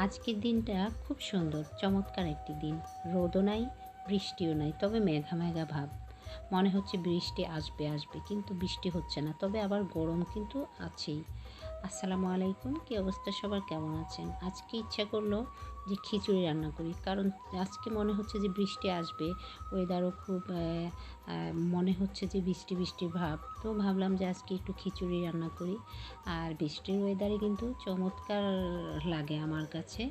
আজকের দিনটা খুব সুন্দর, চমৎকার একটি দিন। রোদও নাই, বৃষ্টিও নাই, তবে মেঘা মেঘা ভাব। মনে হচ্ছে বৃষ্টি আসবে আসবে, কিন্তু বৃষ্টি হচ্ছে না। তবে আবার গরম কিন্তু আছেই। আসসালামু আলাইকুম, কী অবস্থা? সবার কেমন আছেন? আজকে ইচ্ছা করল যে খিচুড়ি রান্না করি, কারণ আজকে মনে হচ্ছে যে বৃষ্টি আসবে ওয়েদারও খুব মনে হচ্ছে যে বৃষ্টি বৃষ্টি ভাব। তো ভাবলাম যে আজকে একটু খিচুড়ি রান্না করি, আর বৃষ্টির ওয়েদারে কিন্তু চমৎকার লাগে আমার কাছে,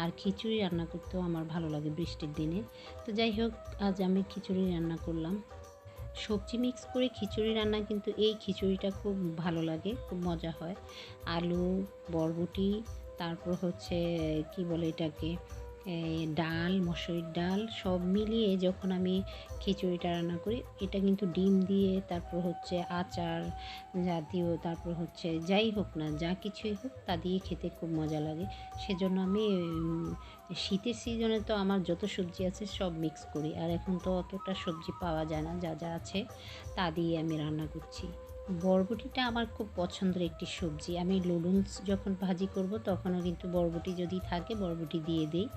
আর খিচুড়ি রান্না করতেও আমার ভালো লাগে বৃষ্টির দিনে। তো যাই হোক, আজ আমি খিচুড়ি রান্না করলাম। সবজি মিক্স করে খিচুড়ি রান্না কিন্তু এই খিচুড়িটা খুব ভালো লাগে, খুব মজা হয়। আলু, বরবটি, তারপর হচ্ছে, কি বলে এটাকে? ডাল, মসুরির ডাল সব মিলিয়ে যখন আমি খিচুড়িটা রান্না করি, এটা কিন্তু ডিম দিয়ে, তারপর হচ্ছে আচার জাতীয়, তারপর হচ্ছে যাই হোক না, যা কিছুই হোক তা দিয়ে খেতে খুব মজা লাগে। সেজন্য আমি শীতের সিজনে তো আমার যত সবজি আছে সব মিক্স করি। আর এখন তো অতটা সবজি পাওয়া যায় না, যা যা আছে তা দিয়ে আমি রান্না করছি। বরবটিটা আমার খুব পছন্দের একটি সবজি। আমি লুডুন্স যখন ভাজি করব, তখনও কিন্তু বরবটি যদি থাকে, বরবটি দিয়ে দিই।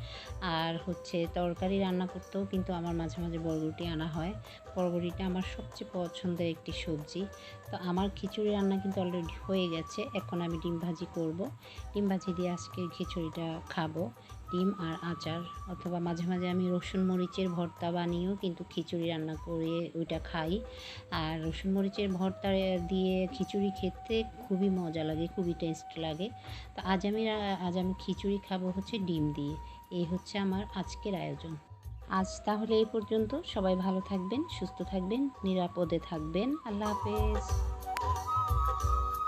আর হচ্ছে তরকারি রান্না করতেও কিন্তু আমার মাঝে মাঝে বরবটি আনা হয়। বরবটিটা আমার সবচেয়ে পছন্দের একটি সবজি। তো আমার খিচুড়ি রান্না কিন্তু অলরেডি হয়ে গেছে। এখন আমি ডিম ভাজি করব। ডিম ভাজি দিয়ে আজকে খিচুড়িটা খাব। ডিম আর আচার, অথবা মাঝে মাঝে আমি রসুন মরিচের ভর্তা বানিয়েও কিন্তু খিচুড়ি রান্না করে ওইটা খাই। আর রসুন মরিচের ভর্তা দিয়ে খিচুড়ি খেতে খুবই মজা লাগে, খুবই টেস্ট লাগে। তো আজ আমি আজ আমি খিচুড়ি খাব হচ্ছে ডিম দিয়ে। এই হচ্ছে আমার আজকের আয়োজন। আজ তাহলে এই পর্যন্ত। সবাই ভালো থাকবেন, সুস্থ থাকবেন, নিরাপদে থাকবেন। আল্লাহ হাফেজ।